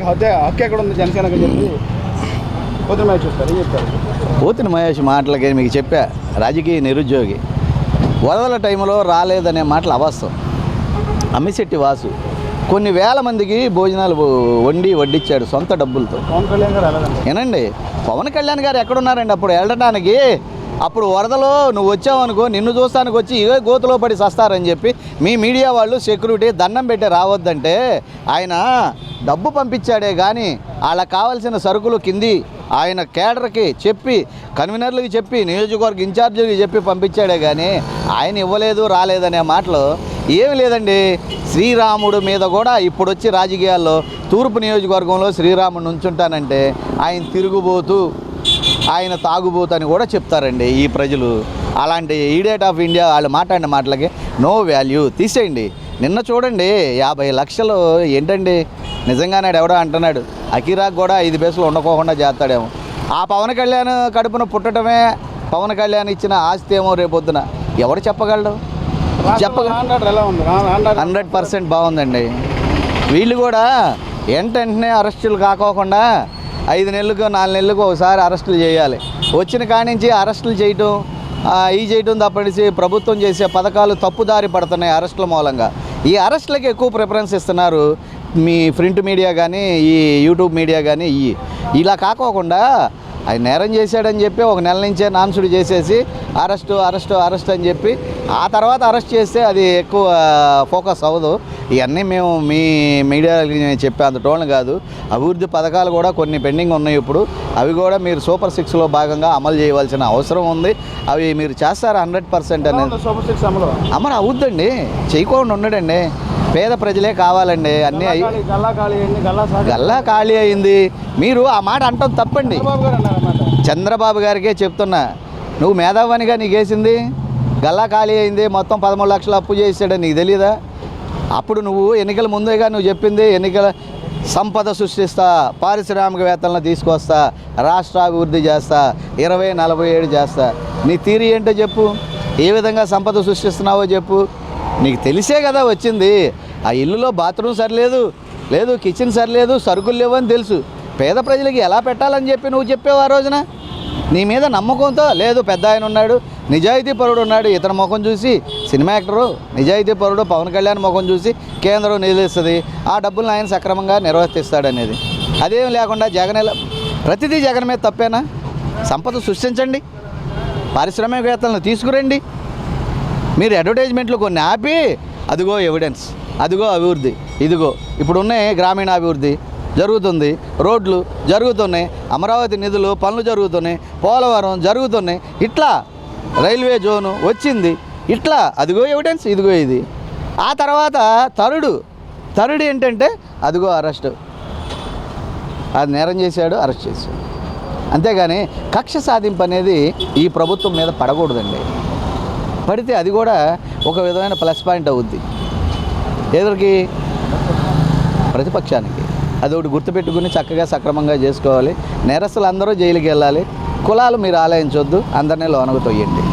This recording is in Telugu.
హత్య హక్కు ఎక్కడ ఉంది? జనసేనకి అని చెప్పి. మ్యాచ్ చూస్తారు ఏం చెప్తారు పోతిన మహేష్ మాటలకి మీకు చెప్పా రాజకీయ నిరుద్యోగి. వరదల టైంలో రాలేదనే మాటలు అవాస్తవం. అమ్మిశెట్టి వాసు కొన్ని వేల మందికి భోజనాలు వండి వడ్డిచ్చాడు సొంత డబ్బులతో. పవన్ కళ్యాణ్ గారు ఏనండి? పవన్ కళ్యాణ్ గారు ఎక్కడున్నారండి అప్పుడు? వెళ్ళడానికి అప్పుడు వరదలో నువ్వు వచ్చావనుకో నిన్ను చూస్తానికి వచ్చి ఇవే గోతులో పడి సస్తారని చెప్పి మీ మీడియా వాళ్ళు సెక్యూరిటీ దండం పెట్టి రావద్దంటే ఆయన డబ్బు పంపించాడే కానీ వాళ్ళకి కావాల్సిన సరుకులు కింది ఆయన కేడర్కి చెప్పి కన్వీనర్లకి చెప్పి నియోజకవర్గ ఇన్ఛార్జీలకి చెప్పి పంపించాడే కానీ ఆయన ఇవ్వలేదు రాలేదనే మాటలు ఏమి లేదండి. శ్రీరాముడు మీద కూడా ఇప్పుడు వచ్చి రాజకీయాల్లో తూర్పు నియోజకవర్గంలో శ్రీరాముడు నుంచుంటానంటే ఆయన తిరుగుబోతూ ఆయన తాగుబోతని కూడా చెప్తారండి ఈ ప్రజలు. అలాంటి ఈడేట్ ఆఫ్ ఇండియా వాళ్ళు మాట్లాడిన మాటలకి నో వాల్యూ. తీసేయండి. నిన్న చూడండి యాభై లక్షలు ఏంటండి? నిజంగానే ఎవడో అంటున్నాడు. అకిరాక్ కూడా ఐదు బేసులు ఉండకోకుండా చేస్తాడేమో. ఆ పవన్ కళ్యాణ్ కడుపున పుట్టడమే పవన్ కళ్యాణ్ ఇచ్చిన ఆస్తి ఏమో రేపొద్దున ఎవడు చెప్పగలడు? చెప్పగ హండ్రెడ్ హండ్రెడ్ పర్సెంట్ బాగుందండి. వీళ్ళు కూడా వెంటనే అరెస్టులు కాకోకుండా ఐదు నెలలకు నాలుగు నెలలకు ఒకసారి అరెస్టులు చేయాలి. వచ్చిన కాడి నుంచి అరెస్టులు చేయటం ఈ చేయటం తప్పనిసి ప్రభుత్వం చేసే పథకాలు తప్పుదారి పడుతున్నాయి అరెస్టుల మూలంగా. ఈ అరెస్టులకు ఎక్కువ ప్రిఫరెన్స్ ఇస్తున్నారు మీ ప్రింట్ మీడియా కానీ ఈ యూట్యూబ్ మీడియా కానీ ఈ. ఇలా కాకోకుండా ఆయన నేరం చేశాడని చెప్పి ఒక నెల నుంచే నాన్సుడు చేసేసి అరెస్టు అరెస్టు అరెస్ట్ అని చెప్పి ఆ తర్వాత అరెస్ట్ చేస్తే అది ఎక్కువ ఫోకస్ అవ్వదు. ఇవన్నీ మేము మీ మీడియాకి నేను చెప్పే అంత టోన్ కాదు. అభివృద్ధి పథకాలు కూడా కొన్ని పెండింగ్ ఉన్నాయి ఇప్పుడు. అవి కూడా మీరు సూపర్ సిక్స్లో భాగంగా అమలు చేయవలసిన అవసరం ఉంది. అవి మీరు చేస్తారు హండ్రెడ్ పర్సెంట్ అనేది? సూపర్ సిక్స్ అమలు. అమలు అవుద్దండి చేయకుండా ఉండడండి. పేద ప్రజలే కావాలండి అన్నీ అయ్యి గల్లా ఖాళీ, అయింది మీరు ఆ మాట అంటాం తప్పండి. చంద్రబాబు గారికే చెప్తున్నా. నువ్వు మేధావనిగా నీకేసింది గల్లా ఖాళీ అయింది మొత్తం పదమూడు లక్షలు అప్పు చేసాడని నీకు తెలియదా అప్పుడు నువ్వు ఎన్నికల ముందేగా నువ్వు చెప్పింది ఎన్నికల సంపద సృష్టిస్తా పారిశ్రామికవేత్తలను తీసుకొస్తా రాష్ట్ర అభివృద్ధి చేస్తా ఇరవై నలభై ఏడు చేస్తా. నీ తీరి ఏంటో చెప్పు. ఏ విధంగా సంపద సృష్టిస్తున్నావో చెప్పు. నీకు తెలిసే కదా వచ్చింది. ఆ ఇల్లులో బాత్రూమ్ సరిలేదు లేదు కిచెన్ సరిలేదు సరుకులు లేవని తెలుసు. పేద ప్రజలకి ఎలా పెట్టాలని చెప్పి నువ్వు చెప్పావు ఆ రోజున? నీ మీద నమ్మకంతో లేదు పెద్ద ఆయన ఉన్నాడు నిజాయితీ పరుడు ఉన్నాడు ఇతని ముఖం చూసి సినిమా యాక్టరు నిజాయితీ పరుడు పవన్ కళ్యాణ్ ముఖం చూసి కేంద్రం నిలుస్తుంది ఆ డబ్బులను ఆయన సక్రమంగా నిర్వర్తిస్తాడు అనేది అదేం లేకుండా జగన్ ప్రతిదీ జగన్ మీద తప్పేనా? సంపద సృష్టించండి పారిశ్రామికవేత్తలను తీసుకురండి. మీరు అడ్వర్టైజ్మెంట్లు కొన్ని ఆపి అదిగో ఎవిడెన్స్ అదిగో అభివృద్ధి ఇదిగో ఇప్పుడున్న గ్రామీణాభివృద్ధి జరుగుతుంది రోడ్లు జరుగుతున్నాయి అమరావతి నిధులు పనులు జరుగుతున్నాయి పోలవరం జరుగుతున్నాయి ఇట్లా రైల్వే జోను వచ్చింది ఇట్లా అదిగో ఎవిడెన్స్ ఇదిగో ఇది. ఆ తర్వాత తరుడు తరుడు ఏంటంటే అదిగో అరెస్ట్ అది నేరం చేశాడు అరెస్ట్ చేశాడు. అంతేగాని కక్ష సాధింపు అనేది ఈ ప్రభుత్వం మీద పడకూడదండి. పడితే అది కూడా ఒక విధమైన ప్లస్ పాయింట్ అవుద్ది. ఎదురికి ప్రతిపక్షానికి. అది ఒకటి గుర్తుపెట్టుకుని చక్కగా సక్రమంగా చేసుకోవాలి. నేరస్తులు అందరూ జైలుకి వెళ్ళాలి కులాలు మీరు ఆలయించొద్దు. అందరినీ లోనకు తొయ్యండి.